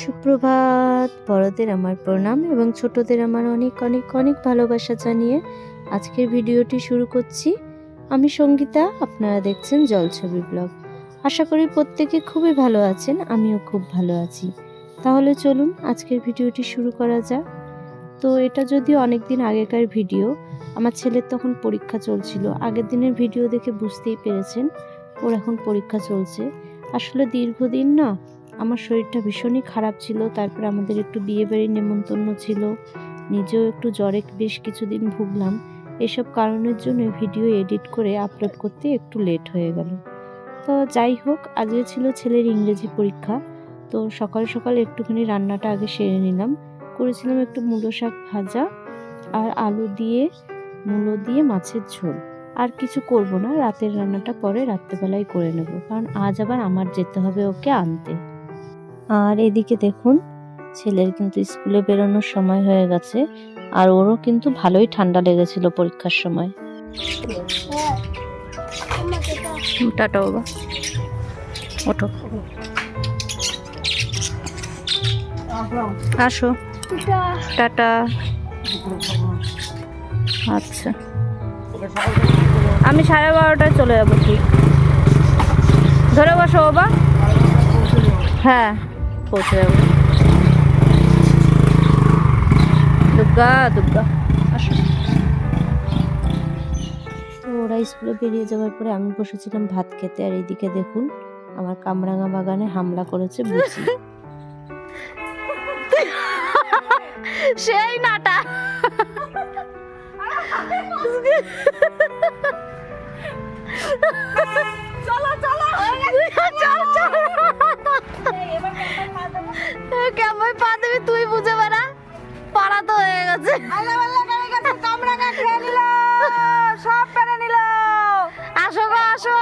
সুপ্রভাত। বড়দের আমার প্রণাম এবং ছোটদের আমার অনেক অনেক অনেক ভালোবাসা জানিয়ে আজকের ভিডিওটি শুরু করছি। আমি সঙ্গীতা, আপনারা দেখছেন জলছবি ব্লগ। আশা করি প্রত্যেকে খুবই ভালো আছেন, আমিও খুব ভালো আছি। তাহলে চলুন আজকের ভিডিওটি শুরু করা যাক। তো এটা যদিও অনেক দিন আগেকার ভিডিও, আমার ছেলের তখন পরীক্ষা চলছিল। আগের দিনের ভিডিও দেখে বুঝতেই পেরেছেন, ওর এখন পরীক্ষা চলছে। আসলে দীর্ঘদিন না আমার শরীরটা ভীষণই খারাপ ছিল, তারপর আমাদের একটু বিয়ে বাড়ির নেমন্তন্ন ছিল, নিজেও একটু জ্বরে বেশ কিছুদিন ভুগলাম। এসব কারণের জন্য ভিডিও এডিট করে আপলোড করতে একটু লেট হয়ে গেল। তো যাই হোক, আজকে ছিল ছেলের ইংরেজি পরীক্ষা, তো সকাল সকাল একটুখানি রান্নাটা আগে সেরে নিলাম। করেছিলাম একটু মূলো শাক ভাজা আর আলু দিয়ে, মূলো দিয়ে মাছের ঝোল। আর কিছু করব না, রাতের রান্নাটা পরে রাত্রেবেলায় করে নেব, কারণ আজ আবার আমার যেতে হবে ওকে আনতে। আর এদিকে দেখুন, ছেলের কিন্তু স্কুলে বেরোনোর সময় হয়ে গেছে, আর ওরও কিন্তু ভালোই ঠান্ডা লেগেছিল পরীক্ষার সময়। টাটা বাবা। ওঠো। আসো। টাটা। আচ্ছা। আমি সাড়ে বারোটায় চলে যাব, ঠিক। ধরে বসো বাবা। হ্যাঁ। পৌঁছে যাব। দুর্গা দুর্গা আসো। তো ওরা স্কুলে বেরিয়ে যাওয়ার পরে আমি বসেছিলাম ভাত খেতে আর এইদিকে দেখুন আমার কামরাঙা বাগানে হামলা করেছে বুঝি। সেই নাটা। চলো চলো কেমন পা দেবে তুই বুঝে বেড়া পাড়া তো হয়ে গেছে আসো গো আসো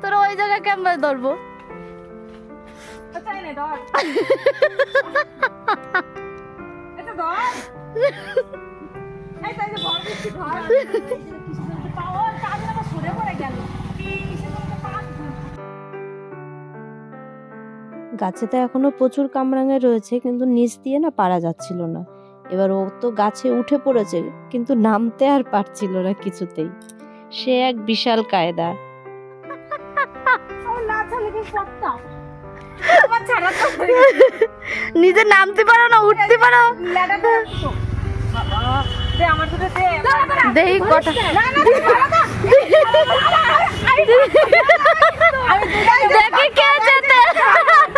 তোর ওই জায়গায় কেমন ধরবো গাছে তো এখনও প্রচুর কামরাঙা রয়েছে কিন্তু নিচ দিয়ে না পারা যাচ্ছিল না। এবার ও তো গাছে উঠে পড়েছে কিন্তু নামতে আর পারছিল না কিছুতেই। সে এক বিশাল কায়দা। নিজে নামতে পারো না উঠতে পারো। দেই কটা। দেখি কে যেতে।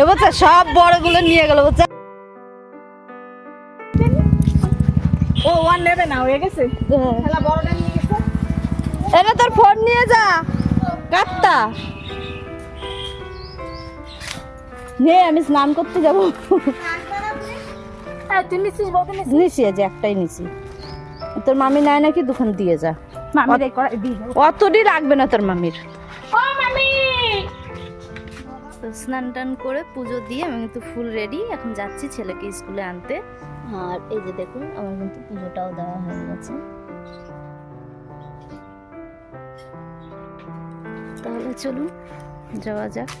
এবার সব বড়গুলো নিয়ে গেল বুঝা ও ওয়ান নেবে না হয়ে গেছে? খেলা বড়টা নিয়ে গেছে? এনে তোর ফোন নিয়ে যা নে আমি স্নান করতে যাব। হ্যাঁ তুই বলতে নিছি একটাই নিছি। তোর মামি নেয় নাকি দোকান দিয়ে যা। মামি দি। অতটি লাগবে না তোর মামির। তো স্নান টান করে পুজো দিয়ে আমি কিন্তু ফুল রেডি এখন যাচ্ছি ছেলেকে স্কুলে আনতে। আর এই যে দেখুন, আমার কিন্তু পুজোটাও দেওয়া হয়ে গেছে। তাহলে চলুন, যাওয়া যাক।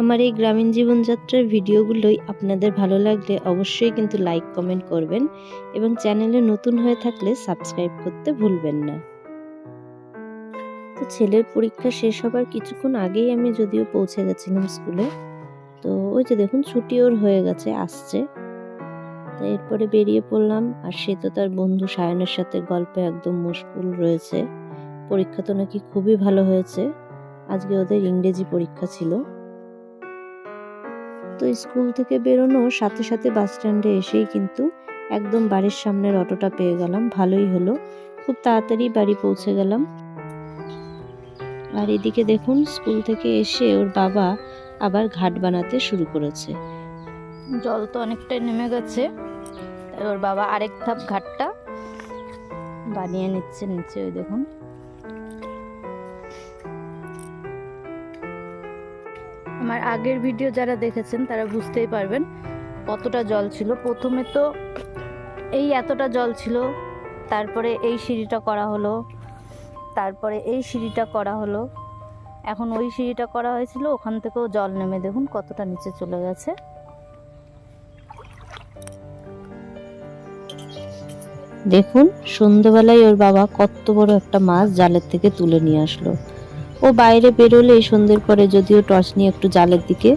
আমার এই গ্রামীণ জীবনযাত্রার ভিডিওগুলোই আপনাদের ভালো লাগলে অবশ্যই কিন্তু লাইক কমেন্ট করবেন এবং চ্যানেলে নতুন হয়ে থাকলে সাবস্ক্রাইব করতে ভুলবেন না। তো ছেলের পরীক্ষা শেষ হবার কিছুক্ষণ আগেই আমি যদিও পৌঁছে গেছিলাম স্কুলে। তো ওই যে দেখুন, ছুটি ওর হয়ে গেছে, আসছে। তো এরপরে বেরিয়ে পড়লাম, আর সে তো তার বন্ধু সায়নের সাথে গল্পে একদম মুশকুল রয়েছে। পরীক্ষা তো নাকি খুবই ভালো হয়েছে। আজকে ওদের ইংরেজি পরীক্ষা ছিল। তো স্কুল থেকে বেরোনোর সাথে সাথে বাস স্ট্যান্ডে এসেই কিন্তু একদম বাড়ির সামনের অটোটা পেয়ে গেলাম। ভালোই হলো। খুব তাড়াতাড়ি বাড়ি পৌঁছে গেলাম। আর এদিকে দেখুন, স্কুল থেকে এসে ওর বাবা আবার ঘাট বানাতে শুরু করেছে। জল তো অনেকটাই নেমে গেছে। তাই ওর বাবা আরেক ধাপ ঘাটটা বানিয়ে নিচ্ছে নিচে, ওই দেখুন। আমার আগের ভিডিও যারা দেখেছেন, তারা বুঝতেই পারবেন কতটা জল ছিল। প্রথমে তো এই এতটা জল ছিল, তারপরে এই সিঁড়িটা করা হলো তারপরে এই সিঁড়িটা করা হলো। এখন ওই সিঁড়িটা করা হয়েছিল, ওখান থেকেও জল নেমে। দেখুন কতটা নিচে চলে গেছে। দেখুন সন্ধ্যাবেলায় ওর বাবা কত বড় একটা মাছ জালের থেকে তুলে নিয়ে আসলো। ও বাইরে বেরোলে এই সন্ধ্যের পরে যদিও টর্চ নিয়ে একটু জালের দিকে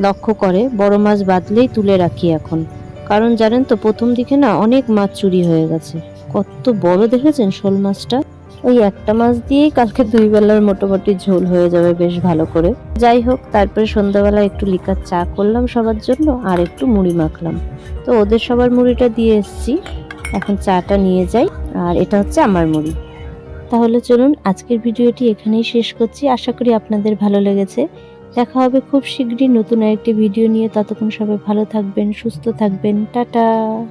লক্ষ্য করে, বড় মাছ বাঁধলেই তুলে রাখি এখন। কারণ জানেন তো, প্রথম দিকে না অনেক মাছ চুরি হয়ে গেছে। কত বড় দেখেছেন শোল মাছটা? ওই একটা মাছ দিয়েই কালকে দুই বেলার মোটামুটি ঝোল হয়ে যাবে বেশ ভালো করে। যাই হোক, তারপরে সন্ধ্যাবেলা একটু লিকার চা করলাম সবার জন্য আর একটু মুড়ি মাখলাম। তো ওদের সবার মুড়িটা দিয়ে এসছি। এখন চাটা নিয়ে যাই আর এটা হচ্ছে আমার মুড়ি। তাহলে চলুন আজকের ভিডিওটি এখানেই শেষ করছি। আশা করি আপনাদের ভালো লেগেছে। দেখা হবে খুব শীঘ্রই নতুন আরেকটি ভিডিও নিয়ে। ততক্ষণ সবাই ভালো থাকবেন, সুস্থ থাকবেন। টাটা!